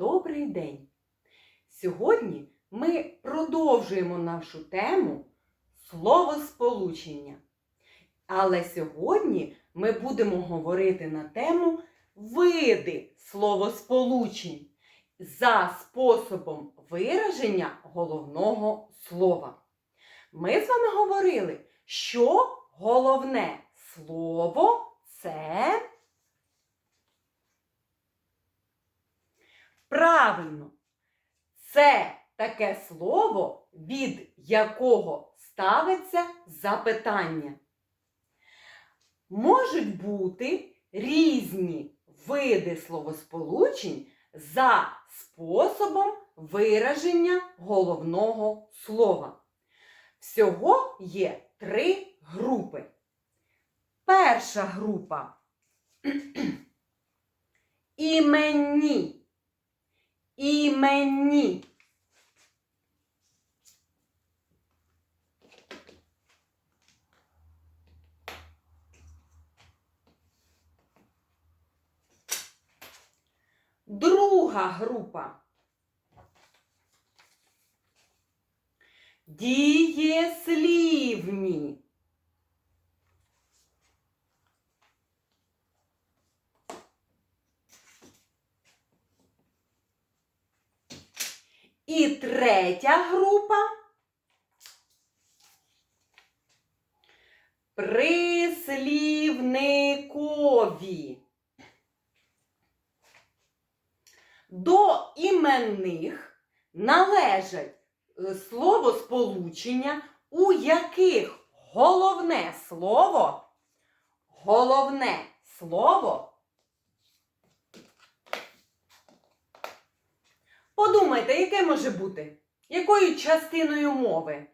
Добрий день! Сьогодні ми продовжуємо нашу тему словосполучення. Але сьогодні ми будемо говорити на тему види словосполучень за способом вираження головного слова. Ми з вами говорили, що головне слово це Правильно, це таке слово, від якого ставиться запитання. Можуть бути різні види словосполучень за способом вираження головного слова. Всього є три групи. Перша група іменні іменні. Друга група. Дієслівні. І третя група прислівникові. До іменних належать е, словосполучення, у яких головне слово, головне слово Подумайте, яке може бути? Якою частиною мови?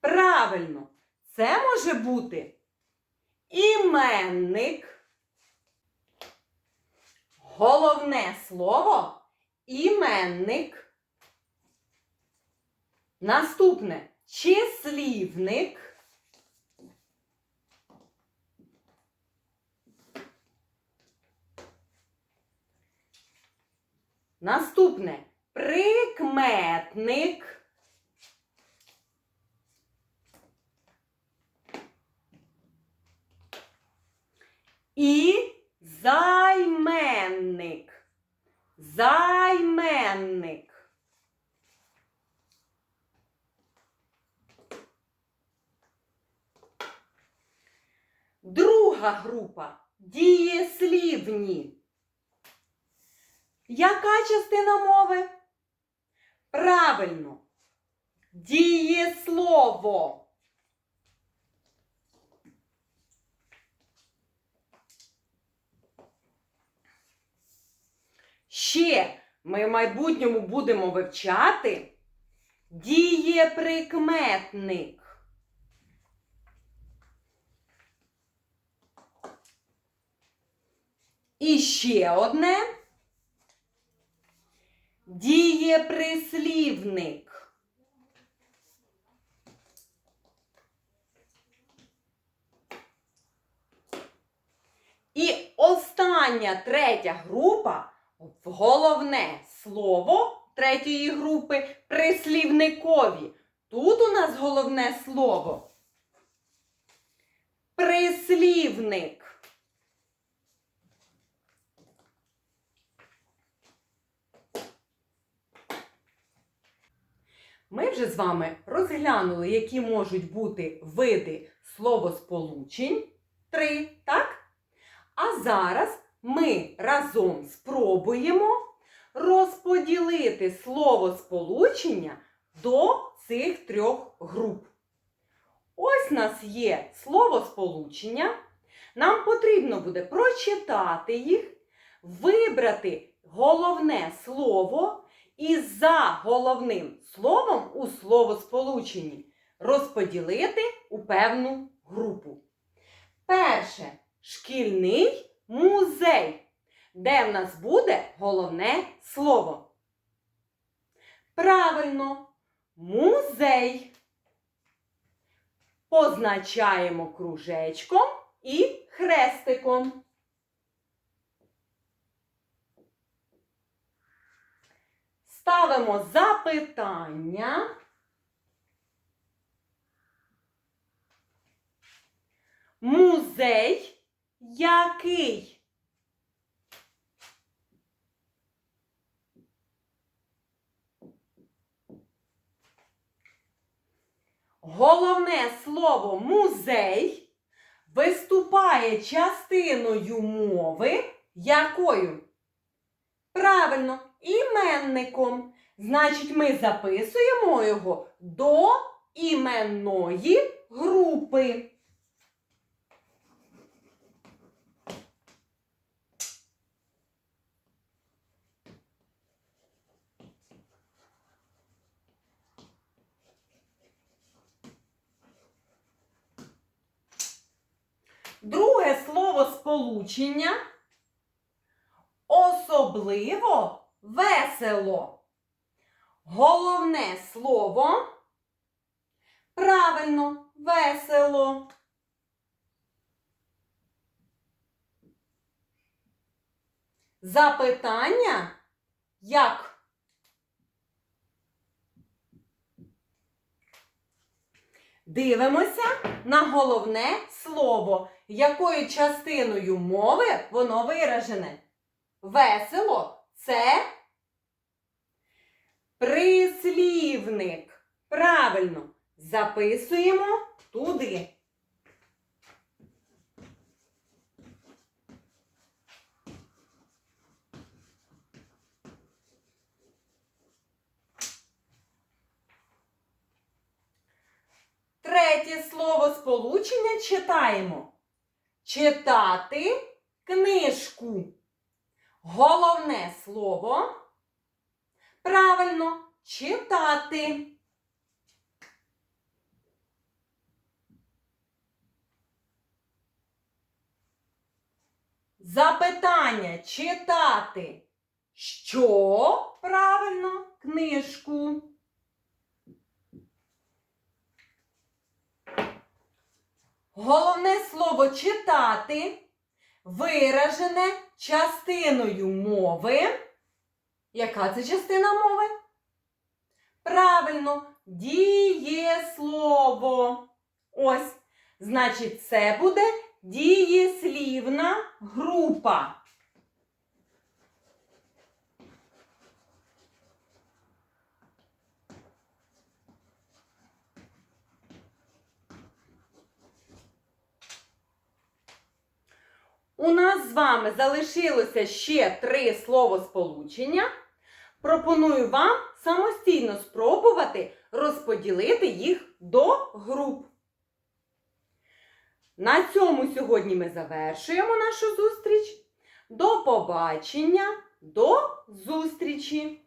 Правильно, це може бути іменник. Головне слово іменник. Наступне числівник. Наступне прикметник. І займенник. Займенник. Друга група дієслівні. Яка частина мови? Правильно. Дієслово. Ще ми в майбутньому будемо вивчати дієприкметник. І ще одне дієприслівник. І остання третя група головне слово третьої групи прислівникові. Тут у нас головне слово прислівник. Ми вже з вами розглянули, які можуть бути види словосполучень. Три, так? А зараз ми разом спробуємо розподілити словосполучення до цих трьох груп. Ось нас є словосполучення. Нам потрібно буде прочитати їх, вибрати головне слово і за головним словом у словосполученні розподілити у певну групу. Перше шкільний музей, де в нас буде головне слово. Правильно, музей. Позначаємо кружечком і хрестиком. Ставимо запитання. Музей який? Головне слово музей виступає частиною мови якою? Правильно, іменником. Значить, ми записуємо його до іменної групи. Друге слово сполучення особливо весело. Головне слово правильно весело. Запитання як? Дивимося на головне слово, якою частиною мови воно виражене. Весело це прислівник. Правильно, записуємо туди. Третє слово сполучення читаємо. Читати книжку. Головне слово. Правильно читати. Запитання читати. Що? Правильно, книжку. Головне слово читати виражене частиною мови. Яка це частина мови? Правильно, дієслово. Ось, значить, це буде дієслівна група. У нас з вами залишилося ще три словосполучення. Пропоную вам самостійно спробувати розподілити їх до груп. На цьому сьогодні ми завершуємо нашу зустріч. До побачення, до зустрічі!